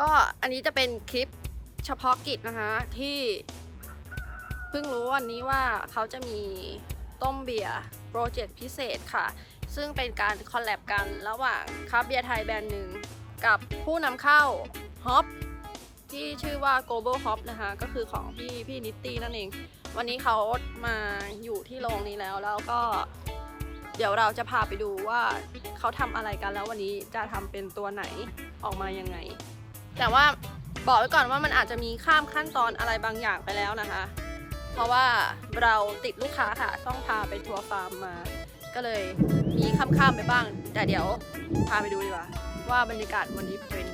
ก็อันนี้จะเป็นคลิปเฉพาะกิจนะคะ ที่เพิ่งรู้วันนี้ว่าเขาจะมีต้มเบียร์โปรเจกต์พิเศษค่ะ ซึ่งเป็นการคอลแลบกันระหว่างคราฟเบียร์ไทยแบรนด์หนึ่งกับผู้นำเข้าฮอปที่ชื่อว่า global hop นะคะ ก็คือของพี่พี่นิตตี้นั่นเอง วันนี้เขามาอยู่ที่โรงนี้แล้วแล้วก็ เดี๋ยวเราจะพาไปดูว่าเขาทำอะไรกันแล้ววันนี้จะทำเป็นตัวไหนออกมายังไง แต่ว่าบอกไว้ก่อนว่ามันอาจจะมีข้ามขั้นตอนอะไรบางอย่างไปแล้วนะคะ เพราะว่าเราติดลูกค้าค่ะ ต้องพาไปทัวร์ฟาร์มมา ก็เลยมีข้ามๆไปบ้าง แต่เดี๋ยวพาไปดูดีกว่า ว่าบรรยากาศวันนี้เป็น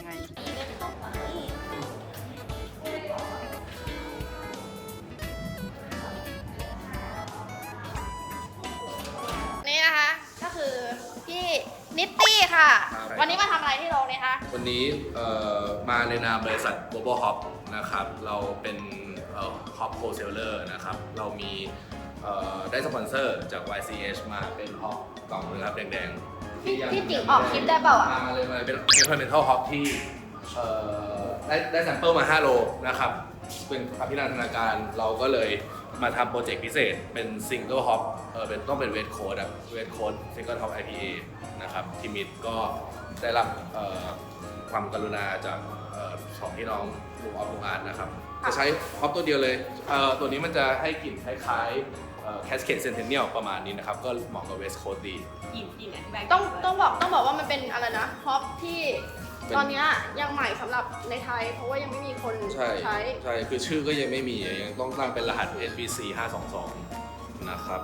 นิตตี้ค่ะ ครับ วันนี้มาทำอะไรที่โรงนี้คะ วันนี้เอ่อมาในนามบริษัท Global Hop นะครับ เราเป็นเอ่อ Hop Wholesaler นะครับ เรามีเอ่อได้สปอนเซอร์จาก YCH มาเป็น Hop กล่องนะครับแดงๆพี่พี่จิ๋งออกคลิปได้เปล่าอะมาเลยมาเลยเป็น Incremental Hop ที่ เอ่อได้ได้แซมเปิลมา 5 โลนะครับ เป็นอภินันทนาการเราก็เลยมาทำโปรเจกต์พิเศษเป็น Single Hop เออเป็นต้องเป็นเวทโค้ดอะเวทโค้ด Single Hop IPA นะครับทีมิดก็ได้รับเอ่อความกรุณาจากเอ่อสองพี่น้องลุงออฟลุงอาร์ตนะครับ จะใช้ฮอปตัวเดียวเลยเอ่อตัวนี้มันจะให้กลิ่นคล้ายๆแคสเคดเซนเทเนียลประมาณนี้นะครับ ก็เหมาะกับเวสโค s ดีกินกินแอนแบงต้องต้องบอกต้องบอกว่ามันเป็นอะไรนะฮอปที่เป็น ตอนเนี้ยยังใหม่สำหรับในไทย เพราะว่ายังไม่มีคนใช่ใช้ ใช่คือชื่อก็ยังไม่มียังต้องตั้งเป็นรหัส SBC 522นะครับ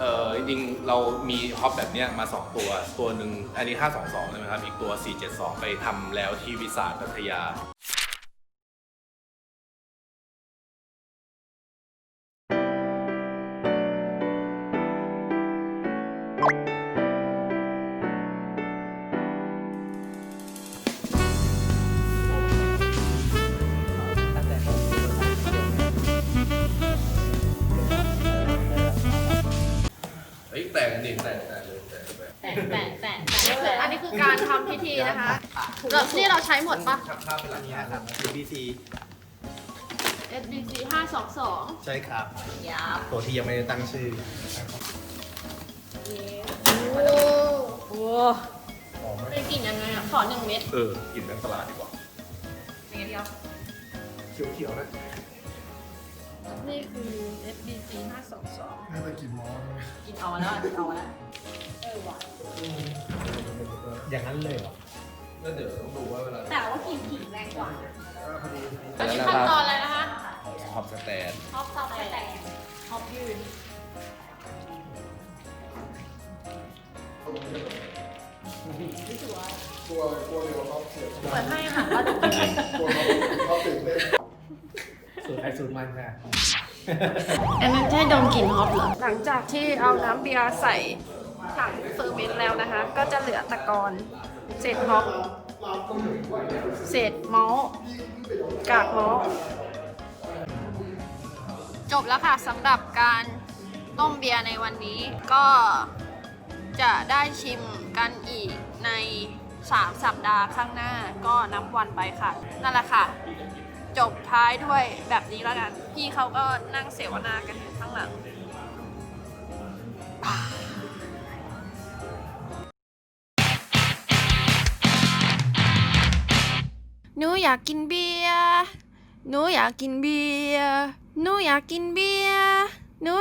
เอ่อจริงๆเรามีฮอปแบบเนี้ยมา 2 ตัวตัวหนึ่งอันนี้ 522ใช่ไหมครับอีกตัว 472 ไปทำแล้วที่วิสาทพัทยา แต่งแต่งแต่แต่แต่นี่คืออันนี้คือการทำพิธีนะคะเราที่เราใช้หมดปะชักภาพเป็นหลักนี่ฐานครับ BBC SBC 522 ใช่ครับ ยับตัวที่ยังไม่ได้ตั้งชื่อโอ้โหหอมเป็นกลิ่นยังไงอะ ขอหนึ่งเม็ด เออกินแบงตลาดดีกว่าเป็นไงพี่อ๊อฟเขียวๆนะ นี่คือ SBC 522น่าจะกี่โมงกินเอามาแล้วกินเอามาแล้วเออว่ะอย่างนั้นเลยเหรอแล้วเดี๋ยวต้องดูว่าเวลาแต่ว่ากินขิงแรงกว่าพอดีอันนี้ขั้นตอนอะไรนะคะฮอปสแตนฮอปซับแต่ฮอปยืนกลัวกลัวเดี๋ยวเขาเสียเปิดให้ค่ะว่ากลัวเขาเขาตื่นเต้น สูตรใครสูตรมันค่ะอันนั้นใช่ดมกลิ่นฮอปเหรอ หลังจากที่เอาน้ำเบียร์ใส่ถังเฟอร์เมนต์แล้วนะคะ ก็จะเหลือตะกอนเศษฮอปเศษมอลต์กากมอลต์จบแล้วค่ะสำหรับการต้มเบียร์ในวันนี้ก็จะได้ชิมกันอีกใน 3 สัปดาห์ข้างหน้าก็นับวันไปค่ะ นั่นแหละค่ะ จบท้ายด้วยแบบนี้แล้วกัน พี่เขาก็นั่งเสวนากันอยู่ข้างหลัง หนูอยากกินเบียร์ หนูอยากกินเบียร์ หนูอยากกินเบียร์